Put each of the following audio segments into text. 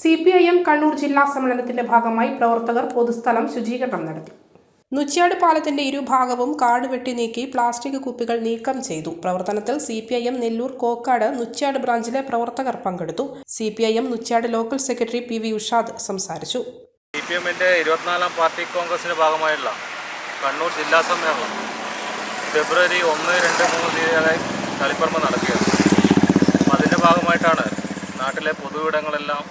C P I M Kannur ജില്ലാ സമ്മേളനത്തിന്റെ ഭാഗമായി പ്രവർത്തകർ പൊതുസ്ഥലം ശുചീകരണം നടത്തി. നുച്ചിയാട് പാലത്തിന്റെ ഇരുഭാഗവും കാട് വെട്ടി നീക്കി പ്ലാസ്റ്റിക് കുപ്പികൾ നീക്കം ചെയ്തു. പ്രവർത്തനത്തിൽ C P I M Nellur Kokkad Nuchiyad ബ്രാഞ്ചിലെ പ്രവർത്തകർ പങ്കെടുത്തു. C P I M Nuchiyad local secretary P V Ushad സംസാരിച്ചു. സി പി എമ്മിന്റെ ഇരുപത്തിനാലാം പാർട്ടി കോൺഗ്രസിന്റെ ഭാഗമായുള്ള കണ്ണൂർ ജില്ലാ സമ്മേളനം ഫെബ്രുവരി ഒന്ന് രണ്ട് മൂന്ന് തീയതികളായി തളിപ്പറമ്പ് നടക്കുകയാണ്. അതിന്റെ അതിന്റെ ഭാഗമായിട്ടാണ് നാട്ടിലെ പൊതുവിടങ്ങളെല്ലാം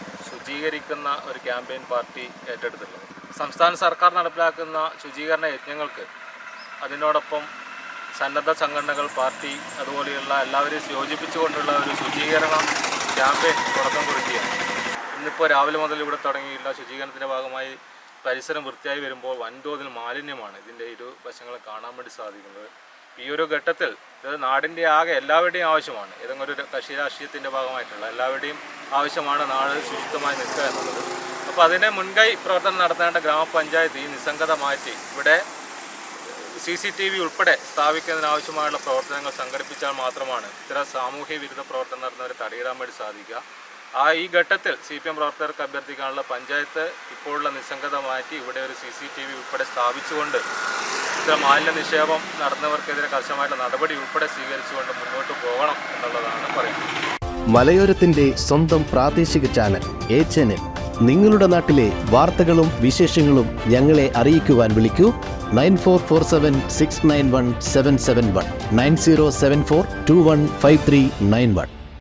ശുചീകരിക്കുന്ന ഒരു ക്യാമ്പയിൻ പാർട്ടി ഏറ്റെടുത്തിട്ടുള്ളത്. സംസ്ഥാന സർക്കാർ നടപ്പിലാക്കുന്ന ശുചീകരണ യജ്ഞങ്ങൾക്ക് അതിനോടൊപ്പം സന്നദ്ധ സംഘടനകൾ പാർട്ടി അതുപോലെയുള്ള എല്ലാവരെയും യോജിപ്പിച്ചുകൊണ്ടുള്ള ഒരു ശുചീകരണ ക്യാമ്പയിൻ തുടക്കം കുറിക്കുകയാണ്. ഇന്നിപ്പോൾ രാവിലെ മുതൽ ഇവിടെ തുടങ്ങിയുള്ള ശുചീകരണത്തിന്റെ ഭാഗമായി പരിസരം വൃത്തിയായി വരുമ്പോൾ വൻതോതിൽ മാലിന്യമാണ് ഇതിന്റെ ഇരു വശങ്ങളും കാണാൻ വേണ്ടി സാധിക്കുന്നത്. ഈ ഒരു ഘട്ടത്തിൽ ഇത് നാടിന്റെ ആകെ എല്ലാവരുടെയും ആവശ്യമാണ്. ഏതെങ്കിലും ഒരു കക്ഷി രാഷ്ട്രീയത്തിന്റെ ഭാഗമായിട്ടുള്ള എല്ലാവരുടെയും ആവശ്യമാണ് നാട് ശുചിത്വമായി നിൽക്കുക എന്നുള്ളത്. അപ്പോൾ അതിനെ മുൻകൈ പ്രവർത്തനം നടത്തേണ്ട ഗ്രാമപഞ്ചായത്ത് ഈ നിസ്സംഗത മാറ്റി ഇവിടെ സി സി ടി വി ഉൾപ്പെടെ സ്ഥാപിക്കുന്നതിനാവശ്യമായുള്ള പ്രവർത്തനങ്ങൾ സംഘടിപ്പിച്ചാൽ മാത്രമാണ് ഇത്തരം സാമൂഹ്യ വിരുദ്ധ പ്രവർത്തനം നടത്തുന്നവരെ തടയിടാൻ വേണ്ടി സാധിക്കുക. ആ ഈ ഘട്ടത്തിൽ സി പി എം പ്രവർത്തകർക്ക് അഭ്യർത്ഥിക്കാനുള്ള പഞ്ചായത്ത് ഇപ്പോഴുള്ള നിസ്സംഗത മാറ്റി ഇവിടെ ഒരു സി സി ടി വി ഉൾപ്പെടെ സ്ഥാപിച്ചുകൊണ്ട് ഇത്തരം മാലിന്യ നിക്ഷേപം നടന്നവർക്കെതിരെ കർശനമായിട്ടുള്ള നടപടി ഉൾപ്പെടെ സ്വീകരിച്ചുകൊണ്ട് മുന്നോട്ട് പോകണം എന്നുള്ളതാണ് പറയുന്നത്. മലയോരത്തിന്റെ സ്വന്തം പ്രാദേശിക ചാനൽ എ ചാനൽ. നിങ്ങളുടെ നാട്ടിലെ വാർത്തകളും വിശേഷങ്ങളും ഞങ്ങളെ അറിയിക്കുവാൻ വിളിക്കൂ. Nine four four seven six nine one seven seven one. Nine zero seven four two one five three nine one.